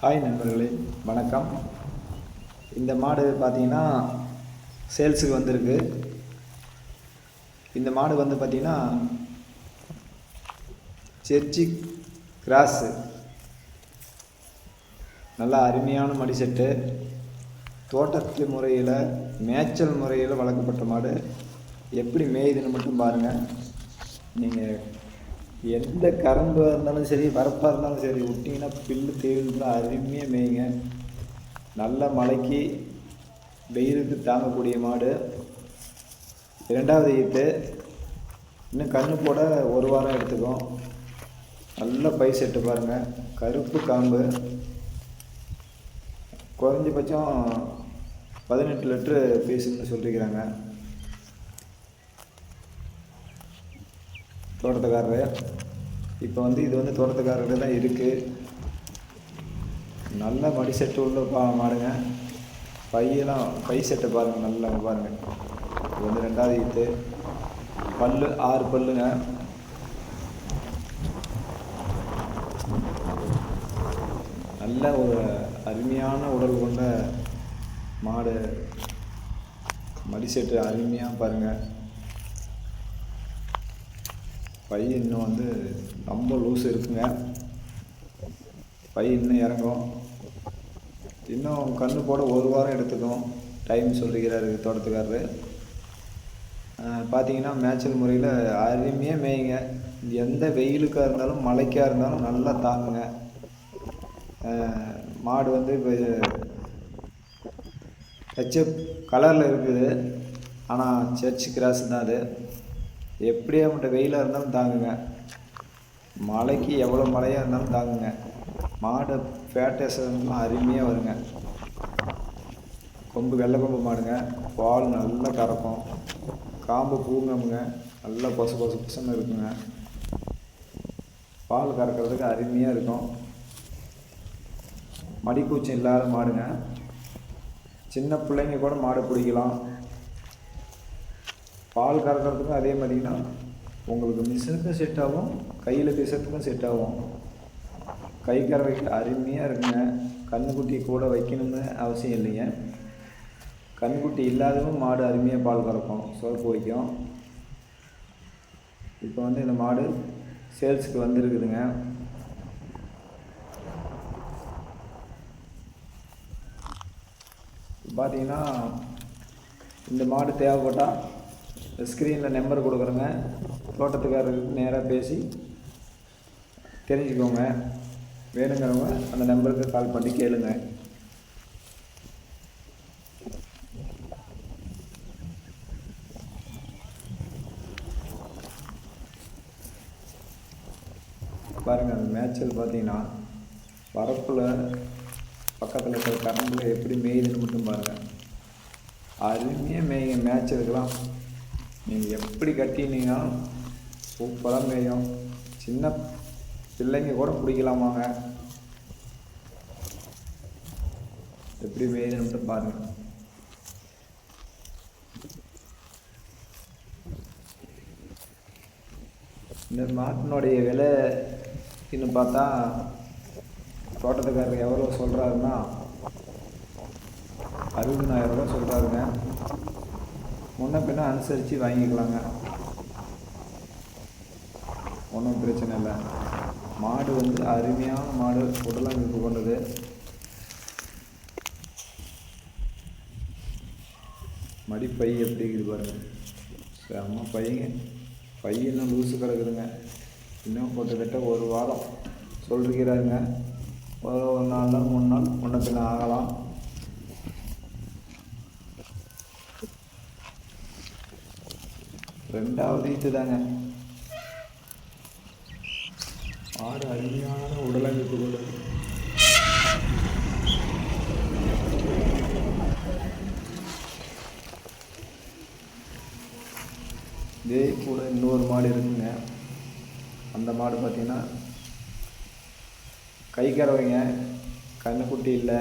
Hi நண்பர்களே. வணக்கம். இந்த மாடு பார்த்தீங்கன்னா சேல்ஸுக்கு வந்திருக்கு. இந்த மாடு வந்து பார்த்தீங்கன்னா செர்ச்சி கிராஸு. நல்லா அருமையான மடி செட்டு. தோட்டத்து முறையில் மேய்ச்சல் முறையில் வளர்க்கப்பட்ட மாடு. எப்படி மேயுதுன்னு மட்டும் பாருங்கள் நீங்கள் எந்த கரும்பாக இருந்தாலும் சரி வரப்பாக இருந்தாலும் சரி விட்டிங்கன்னா பில்லு தேவையில் அருமையாக மேய்ங்க. நல்ல மழைக்கு வெயிலுக்கு தாங்கக்கூடிய மாடு. இரண்டாவது ஈத்து இன்னும் கண்ணு போட ஒரு வாரம் எடுத்துக்கும். நல்ல பை செட்டு பாருங்கள் கருப்பு காம்பு. குறைஞ்சபட்சம் பதினெட்டு லிட்ரு பீஸுன்னு சொல்லிக்கிறாங்க தோட்டத்துக்காரரு. இப்போ வந்து இது வந்து தோட்டத்துக்காரர்கிட்ட தான் இருக்குது நல்ல மடி செட்டு உள்ள பா மாடுங்க பையெல்லாம் பை செட்டை பாருங்கள் நல்லா பாருங்கள் இது வந்து ரெண்டாவது ஈத்து. பல்லு ஆறு பல்லுங்க. நல்ல ஒரு அருமையான உடல் கொண்ட மாடு. மடி செட்டு அருமையாக பாருங்கள் பை இன்னும் வந்து ரொம்ப லூஸ் இருக்குங்க. பை இன்னும் இறங்கும். இன்னும் கண்ணு போட ஒரு வாரம் எடுத்துக்கும். டைம் சொல்லிக்கிறாரு தோட்டத்துக்காரரு. பார்த்தீங்கன்னா மேய்ச்சல் முறையில் அருமையாக மேயுங்க. எந்த வெயிலுக்காக இருந்தாலும் மழைக்காக இருந்தாலும் நல்லா தாங்குங்க. மாடு வந்து இப்போ ஹெச்எப் கலரில் இருக்குது. ஆனால் சர்ச் கிராஸ் தான் அது. எப்படியே மட்டும் வெயிலாக இருந்தாலும் தாங்குங்க. மழைக்கு எவ்வளோ மழையாக இருந்தாலும் தாங்குங்க. மாடு ஃபேட்டேஷன்லாம் அருமையாக வருங்க. கொம்பு வெள்ளை கொம்பு மாடுங்க. பால் நல்லா கறக்கும். காம்பு பூங்கமுங்க நல்லா கொசு கொசு பொசுன்னு இருக்குங்க. பால் கறக்கிறதுக்கு அருமையாக இருக்கும். மடிக்கூச்சி இல்லாத மாடுங்க. சின்ன பிள்ளைங்க கூட மாடு பிடிக்கலாம். பால் கறக்கிறதுக்கும் அதே மாதிரிங்கன்னா உங்களுக்கு மிஷினுக்கும் செட் ஆகும் கையில் பேசுறதுக்கும் செட் ஆகும். கை கறவைக்கு அருமையாக இருக்குங்க கண்ணுக்குட்டி கூட வைக்கணும்னு அவசியம் இல்லைங்க. கண்ணுக்குட்டி இல்லாதவங்க மாடு அருமையாக பால் கறக்கும். சோப்பு வைக்கும். இப்போ வந்து இந்த மாடு சேல்ஸுக்கு வந்திருக்குதுங்க. பார்த்தீங்கன்னா இந்த மாடு தேவைப்பட்டால் ஸ்க்ரீனில் நம்பர் கொடுக்குறேங்க. தோட்டத்துக்காரருக்கு நேராக பேசி தெரிஞ்சுக்கோங்க. வேணுங்கிறவங்க அந்த நம்பருக்கு கால் பண்ணி கேளுங்க. பாருங்கள் அந்த மேட்சில் பார்த்தீங்கன்னா வரப்பில் பக்கத்தில் இருக்கிற கரண்டில் எப்படி மேயுதுன்னு மட்டும் பாருங்கள் அருமையாக மேயுங்க மேய்ச்சலுக்கெல்லாம். நீங்கள் எப்படி கட்டினீங்கன்னாலும் சூப்பராக மேயும். சின்ன பிள்ளைங்க கூட பிடிக்கலாமாங்க? எப்படி மேயுதுன்னு மட்டும் பாருங்கள் இந்த மாட்டினுடைய விலை இன்னும் பார்த்தா தோட்டத்துக்காரர் எவ்வளோ சொல்கிறாருன்னா அறுபதாயிரம் ரூபா சொல்கிறாருங்க முன்ன பின்ன அனுசரித்து வாங்கிக்கலாங்க. ஒன்றும் பிரச்சனை இல்லை. மாடு வந்து அருமையான மாடு உடலமைப்பு கொண்டது. மடிப்பை எப்படி இருக்குது பாருங்க. செம்ம பையங்க பை இன்னும் லூஸு கிடக்குதுங்க. இன்னும் கிட்டத்தட்ட ஒரு வாரம் சொல்லிருக்கிறாருங்க. ஒரு ஒரு நாள் நாள் மூணு நாள் முன்ன பின்ன ஆகலாம். ரெண்டாவது இது தாங்க. ஆடு அருமையான உடலமைப்பு கொண்டது இதே கூட இன்னொரு மாடு இருக்குங்க. அந்த மாடு பார்த்தீங்கன்னா கை கறவைங்க கண்ணுக்குட்டி இல்லை.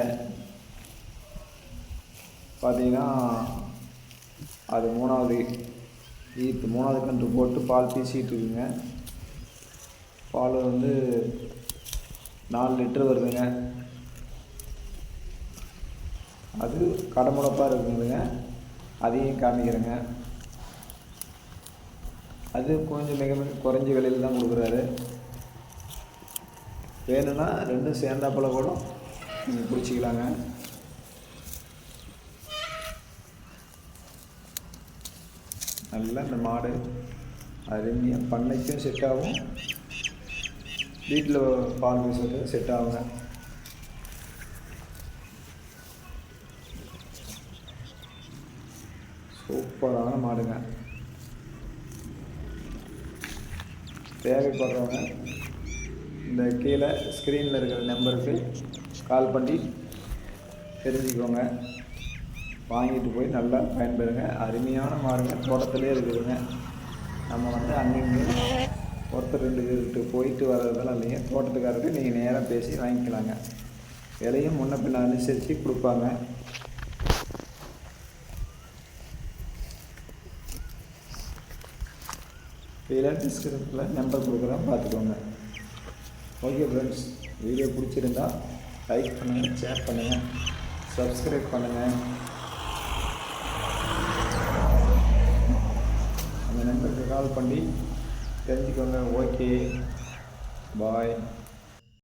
பார்த்தீங்கன்னா அது மூணாவது இப்போ மூணாவது கன்று போட்டு பால் பீசிக்கிட்டுருக்குங்க இருக்குங்க. பால் வந்து நாலு லிட்டர் வருதுங்க. அது கடமுடப்பாக இருக்குதுங்க. அதையும் காமிக்கிறேங்க. அது கொஞ்சம் மிக மிக குறைஞ்ச விலையில் தான் கொடுக்குறாரு. வேணும்னா ரெண்டும் சேர்ந்தாப்பில் கூட நீங்கள் பிடிச்சிக்கலாங்க நல்லா இந்த மாடு அருமையாக பண்ணைக்கும் செட் ஆகும். வீட்டில் பால் பேசுறது செட் ஆகுங்க. சூப்பரான மாடுங்க. தேவைப்படுறவங்க இந்த கீழே ஸ்க்ரீனில் இருக்கிற நம்பருக்கு கால் பண்ணி தெரிஞ்சுக்கோங்க. வாங்கிட்டு போய் நல்லா பயன்பெறுங்க. அருமையான மாடுங்க தோட்டத்திலே இருக்குதுங்க. நம்ம வந்து அங்கங்கே ஒருத்தர் ரெண்டு பேர்கிட்ட போயிட்டு வர்றதெல்லாம் இல்லைங்க. தோட்டத்துக்காரருக்கு நீங்கள் நேராக பேசி வாங்கிக்கலாங்க. விலையும் முன்ன பின்ன அனுசரித்து கொடுப்பாங்க. கீழே டிஸ்கிரிப்ஷனில் நம்பர் கொடுக்குறேன். பார்த்துக்கோங்க. ஓகே ஃப்ரெண்ட்ஸ் வீடியோ பிடிச்சிருந்தா லைக் பண்ணுங்கள் ஷேர் பண்ணுங்கள் சப்ஸ்கிரைப் பண்ணுங்கள் அந்த நம்பருக்கு கால் பண்ணி தெரிஞ்சுக்கோங்க. Okay bye